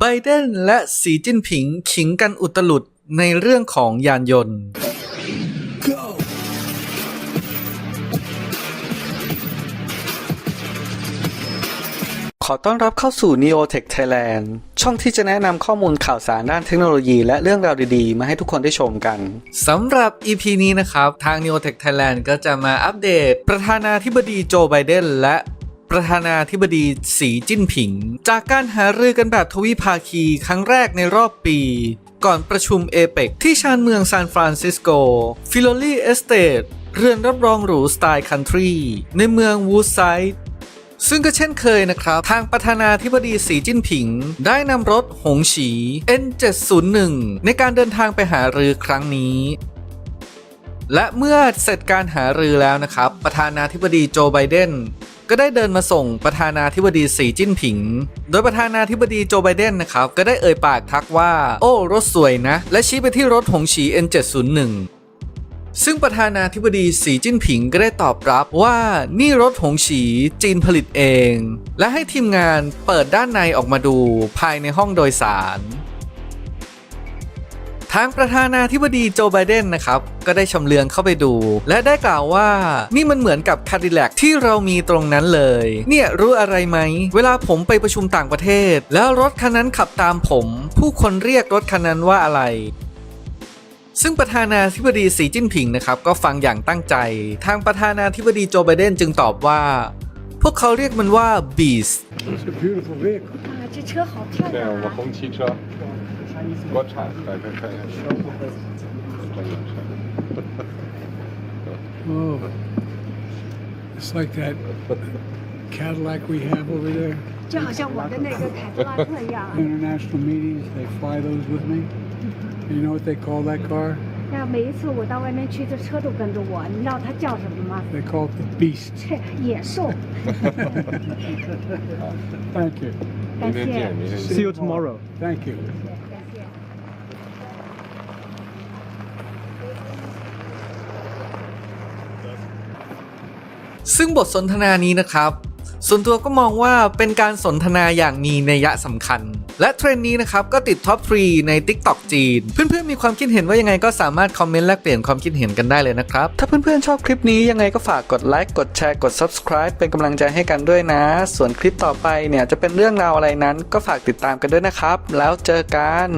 ไบเดนและสีจิ้นผิงขิงกันอุตลุดในเรื่องของยานยนต์ ขอต้อนรับเข้าสู่ Neotech Thailand ช่องที่จะแนะนำข้อมูลข่าวสารด้านเทคโนโลยีและเรื่องราวดีๆ มาให้ทุกคนได้ชมกันสำหรับ EP นี้นะครับ ทาง Neotech Thailand ก็จะมาอัปเดต ประธานาธิบดีโจไบเดนและ ประธานาธิบดีสีจิ้นผิง จากการหารือกันแบบทวิภาคีครั้งแรกในรอบปี ก่อนประชุมเอเปกที่ชานเมืองซานฟรานซิสโก ฟิโลลีเอสเตดเรือนรับรองหรูสไตล์คันทรี ในเมืองวูดไซด์ซึ่งก็เช่นเคยนะครับ ทางประธานาธิบดีสีจิ้นผิง ได้นำรถหงฉี N701 ในการเดินทางไปหารือครั้งนี้และเมื่อเสร็จการหารือแล้วนะครับ ประธานาธิบดีโจไบเดน ก็ได้เดินมาส่งประธานาธิบดีสีจิ้นผิง โดยประธานาธิบดีโจไบเดนนะครับ ก็ได้เอ่ยปากทักว่า โอ้ รถสวยนะ และชี้ไปที่รถหงฉี N701 ซึ่งประธานาธิบดีสีจิ้นผิงก็ได้ตอบรับว่านี่รถหงฉีจีนผลิตเอง และให้ทีมงานเปิดด้านในออกมาดูภายในห้องโดยสาร ทางประธานาธิบดีโจไบเดนนะครับ ก็ได้ชำเลืองเข้าไปดู และได้กล่าวว่านี่มันเหมือนกับคาดิแลกที่เรามีตรงนั้นเลย เนี่ยรู้อะไรไหม เวลาผมไปประชุมต่างประเทศ แล้วรถคันนั้นขับตามผม ผู้คนเรียกรถคันนั้นว่าอะไรซึ่งประธานาธิบดีสีจิ้นผิงนะครับ ก็ฟังอย่างตั้งใจ ทางประธานาธิบดีโจไบเดนจึงตอบว่า พวกเขาเรียกมันว่า Beast It's a beautiful vehicle. 啊，这车好漂对，亮啊！我红旗车，国产，来看看一下，真的是。 Oh, it's like that Cadillac we have over there. 就好像我的那个凯迪拉克一样。 International meetings, they fly those with me. You know what they call that car? 那每一次我到外面去，这车都跟着我。你知道它叫什么吗？ They call it the Beast. 这野兽。 Thank you. 感谢明天见，。明天见。 See you tomorrow. Thank you. 感谢。 ซึ่งบทสนทนานี้นะครับ ส่วนตัวก็มองว่าเป็นการสนทนาอย่างมีนัยสำคัญ และเทรนด์นี้นะครับก็ติดท็อป3ใน TikTok จีน เพื่อนๆมีความคิดเห็นว่ายังไงก็สามารถคอมเมนต์แลกเปลี่ยนความคิดเห็นกันได้เลยนะครับ ถ้าเพื่อนๆชอบคลิปนี้ยังไงก็ฝากกดไลค์กดแชร์กด Subscribe เป็นกำลังใจให้กันด้วยนะ ส่วนคลิปต่อไปเนี่ยจะเป็นเรื่องราวอะไรนั้น ก็ฝากติดตามกันด้วยนะครับ แล้วเจอกัน